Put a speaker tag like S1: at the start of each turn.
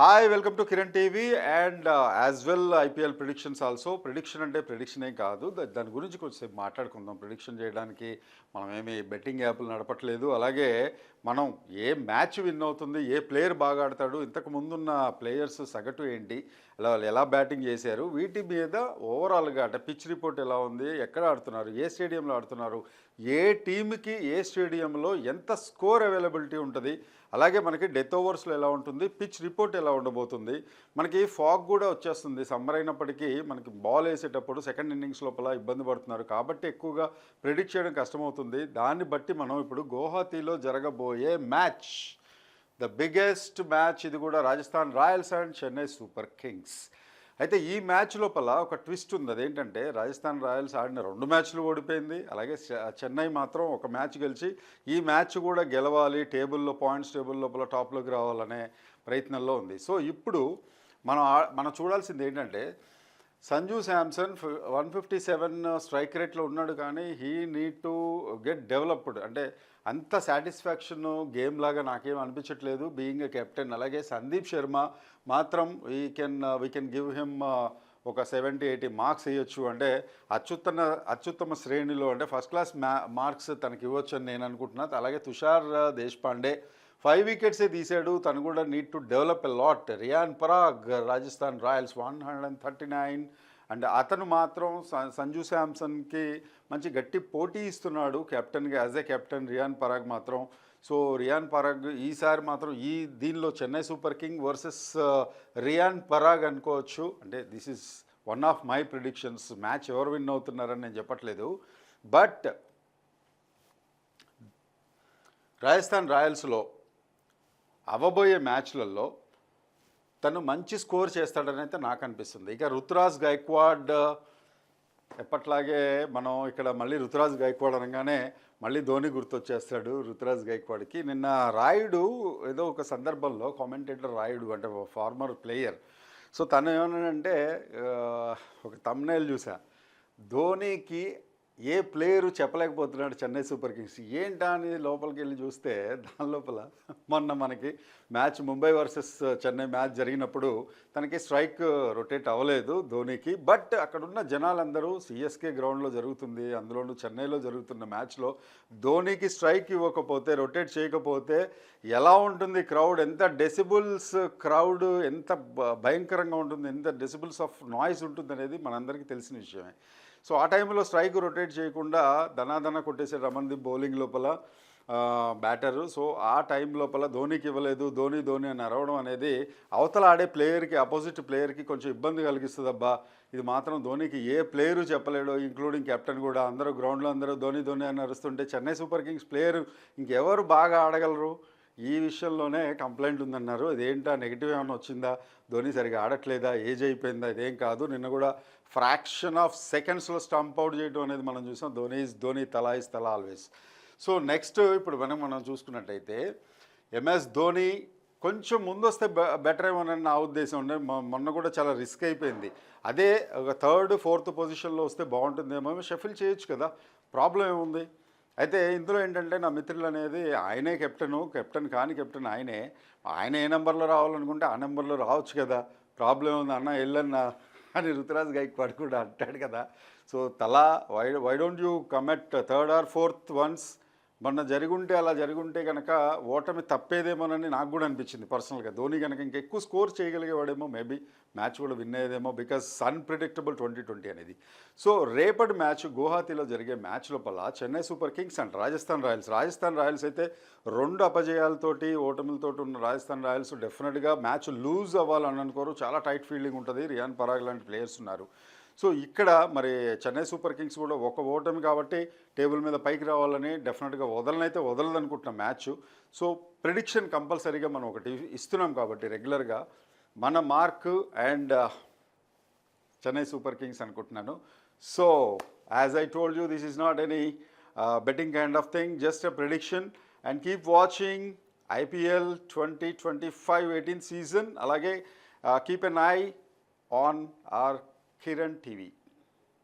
S1: Hi welcome to Kiran TV and as well IPL predictions also prediction అంటే prediction ఏం కాదు. దాని గురించి కొంచెం మాట్లాడుకుందాం. ప్రిడిక్షన్ చేయడానికి మనం ఏమి బెట్టింగ్ యాప్లు నడపట్లేదు. అలాగే మనం ఏ మ్యాచ్ విన్ అవుతుంది ఏ ప్లేయర్ బాగా ఆడతాడు ఇంతకు ముందున్న ప్లేయర్స్ సగటు ఏంటి అలా వాళ్ళు ఎలా బ్యాటింగ్ చేశారు వీటి మీద ఓవరాల్గా అంటే పిచ్ రిపోర్ట్ ఎలా ఉంది ఎక్కడ ఆడుతున్నారు ఏ స్టేడియంలో ఆడుతున్నారు ఏ టీంకి ఏ స్టేడియంలో ఎంత స్కోర్ అవైలబిలిటీ ఉంటుంది అలాగే మనకి డెత్ ఓవర్స్లో ఎలా ఉంటుంది? పిచ్ రిపోర్ట్ ఎలా ఉండబోతుంది? మనకి ఫాగ్ కూడా వచ్చేస్తుంది. సమ్మర్ అయినప్పటికీ మనకి బాల్ వేసేటప్పుడు సెకండ్ ఇన్నింగ్స్ లోపల ఇబ్బంది పడుతున్నారు. కాబట్టి ఎక్కువగా ప్రిడిక్ట్ చేయడం కష్టమవుతుంది. దాన్ని బట్టి మనం ఇప్పుడు గౌహతిలో జరగబోయే మ్యాచ్ ద బిగ్గెస్ట్ మ్యాచ్ ఇది కూడా Rajasthan Royals and Chennai Super Kings. అయితే ఈ మ్యాచ్ లోపల ఒక ట్విస్ట్ ఉంది. అదేంటంటే రాజస్థాన్ రాయల్స్ ఆడిన రెండు మ్యాచ్లు ఓడిపోయింది. అలాగే చెన్నై మాత్రం ఒక మ్యాచ్ గెలిచి ఈ మ్యాచ్ కూడా గెలవాలి టేబుల్లో పాయింట్స్ టేబుల్ లోపల టాప్లోకి రావాలనే ప్రయత్నంలో ఉంది. సో ఇప్పుడు మనం మనం చూడాల్సింది ఏంటంటే Sanju Samson one fifty seven strike రేట్లో ఉన్నాడు కానీ he need to get developed. అంటే అంత సాటిస్ఫాక్షన్ గేమ్ లాగా నాకేం అనిపించట్లేదు బీయింగ్ ఎ కెప్టెన్. అలాగే సందీప్ శర్మ మాత్రం we can we can give him ఒక సెవెంటీ ఎయిటీ మార్క్స్ ఇవ్వచ్చు అంటే అత్యుత్తమ అత్యుత్తమ శ్రేణిలో అంటే ఫస్ట్ క్లాస్ మా మార్క్స్ తనకి ఇవ్వచ్చు అని నేను అనుకుంటున్నాను అలాగే తుషార్ uh, దేశపాండే ఫైవ్ వికెట్సే తీశాడు తను కూడా need to develop a lot Riyan Parag Rajasthan Royals one hundred and thirty nine and అతను మాత్రం సంజు శాంసన్కి మంచి గట్టి పోటీ ఇస్తున్నాడు. కెప్టెన్గా as a captain Riyan Parag మాత్రం. సో రియాన్ పరాగ్ ఈసారి మాత్రం ఈ దీనిలో Chennai Super King versus Riyan Parag అనుకోవచ్చు. అంటే this is one of my predictions match ఎవరు విన్ అవుతున్నారని నేను చెప్పట్లేదు. బట్ రాజస్థాన్ రాయల్స్లో అవ్వబోయే మ్యాచ్లలో తను మంచి స్కోర్ చేస్తాడని అయితే నాకు అనిపిస్తుంది. ఇక రుతురాజ్ గైక్వాడ్ ఎప్పట్లాగే మనం ఇక్కడ మళ్ళీ రుతురాజ్ గైక్వాడ్ అనగానే మళ్ళీ ధోని గుర్తొచ్చేస్తాడు. రుతురాజ్ గైక్వాడ్కి నిన్న రాయుడు ఏదో ఒక సందర్భంలో కామెంటేటర్ రాయుడు అంటే ఫార్మర్ ప్లేయర్ సో తను ఏమన్నాడంటే ఒక తమ్నేల్ చూసా. ధోనికి ఏ ప్లేయరు చెప్పలేకపోతున్నాడు చెన్నై సూపర్ కింగ్స్. ఏంటా అని లోపలికి వెళ్ళి చూస్తే దాని లోపల మొన్న మనకి match Mumbai versus Chennai match జరిగినప్పుడు తనకి స్ట్రైక్ రొటేట్ అవ్వలేదు ధోనికి. బట్ అక్కడున్న జనాలందరూ సిఎస్కే గ్రౌండ్లో జరుగుతుంది. అందులోనూ చెన్నైలో జరుగుతున్న మ్యాచ్లో ధోనికి స్ట్రైక్ ఇవ్వకపోతే రొటేట్ చేయకపోతే ఎలా ఉంటుంది క్రౌడ్? ఎంత డెసిబుల్స్ క్రౌడ్? ఎంత భయంకరంగా ఉంటుంది? ఎంత డెసిబుల్స్ ఆఫ్ నాయిస్ ఉంటుంది అనేది మనందరికీ తెలిసిన విషయమే. సో ఆ టైంలో స్ట్రైక్ రొటేట్ చేయకుండా ధనాధన కొట్టేసే రమణ్దీప్ బౌలింగ్ లోపల బ్యాటరు. సో ఆ టైం లోపల ధోనికి ఇవ్వలేదు ధోని ధోని అని అరవడం అనేది అవతల ఆడే ప్లేయర్కి అపోజిట్ ప్లేయర్కి కొంచెం ఇబ్బంది కలిగిస్తుంది అబ్బా ఇది మాత్రం ధోనికి ఏ ప్లేయరు చెప్పలేడు ఇంక్లూడింగ్ కెప్టెన్ కూడా. అందరూ గ్రౌండ్లో అందరూ ధోని ధోని అని అరుస్తుంటే చెన్నై సూపర్ కింగ్స్ ప్లేయర్ ఇంకెవరు బాగా ఆడగలరు? ఈ విషయంలోనే కంప్లైంట్ ఉందన్నారు. అదేంటా? నెగిటివ్ ఏమైనా వచ్చిందా? ధోని సరిగా ఆడట్లేదా? ఏజ్ అయిపోయిందా? ఇదేం కాదు. నిన్న కూడా ఫ్రాక్షన్ ఆఫ్ సెకండ్స్లో స్టంప్ అవుట్ చేయడం అనేది మనం చూసాం. ధోని ఇస్ ధోని తలా ఇస్ తలా ఆల్వేస్. సో నెక్స్ట్ ఇప్పుడు మనం మనం చూసుకున్నట్టయితే ఎంఎస్ ధోని కొంచెం ముందు వస్తే బెటర్ ఏమోనని నా ఉద్దేశం ఉండే. మొన్న కూడా చాలా రిస్క్ అయిపోయింది. అదే ఒక థర్డ్ ఫోర్త్ పొజిషన్లో వస్తే బాగుంటుందేమో షఫిల్ చేయొచ్చు కదా. ప్రాబ్లం ఏముంది? అయితే ఇందులో ఏంటంటే నా మిత్రులు అనేది ఆయనే కెప్టెను కెప్టెన్ కాని కెప్టెన్ ఆయనే. ఆయన ఏ నెంబర్లో రావాలనుకుంటే ఆ నెంబర్లో రావచ్చు కదా. ప్రాబ్లం ఉంది అన్న వెళ్ళన్నా అని రుతురాజ్ గైక్వాడ్ కూడా అంటాడు కదా. So Thala why why don't you come at third or fourth ones మొన్న జరుగుంటే అలా జరుగుంటే కనుక ఓటమి తప్పేదేమోనని నాకు కూడా అనిపించింది పర్సనల్గా. ధోని కనుక ఇంకెక్కువ స్కోర్ చేయగలిగేవాడేమో మేబీ మ్యాచ్ కూడా విన్ అయ్యేదేమో బికాస్ అన్ప్రిడిక్టబుల్ ట్వంటీ ట్వంటీ అనేది. సో రేపటి మ్యాచ్ గువాహతిలో జరిగే మ్యాచ్ లోపల Chennai Super Kings and Rajasthan Royals. Rajasthan Royals అయితే రెండు అపజయాలతోటి ఓటమిలతోటి ఉన్న రాజస్థాన్ రాయల్స్ డెఫినెట్గా మ్యాచ్ లూజ్ అవ్వాలని అనుకోరు చాలా టైట్ ఫీల్డింగ్ ఉంటుంది. రియాన్ పరాగ్ లాంటి ప్లేయర్స్ ఉన్నారు. సో ఇక్కడ మరి చెన్నై సూపర్ కింగ్స్ కూడా ఒక ఓటమి కాబట్టి టేబుల్ మీద పైకి రావాలని డెఫినెట్గా వదలనైతే వదలదు అనుకుంటున్న మ్యాచ్. సో ప్రిడిక్షన్ కంపల్సరీగా మనం ఒకటి ఇస్తున్నాం కాబట్టి రెగ్యులర్గా. మన mark and uh, Chennai Super Kings అనుకుంటున్నాను. So as I told you this is not any betting kind of thing just a prediction and keep watching IPL twenty twenty five eighteen season అలాగే keep an eye on our Kiran TV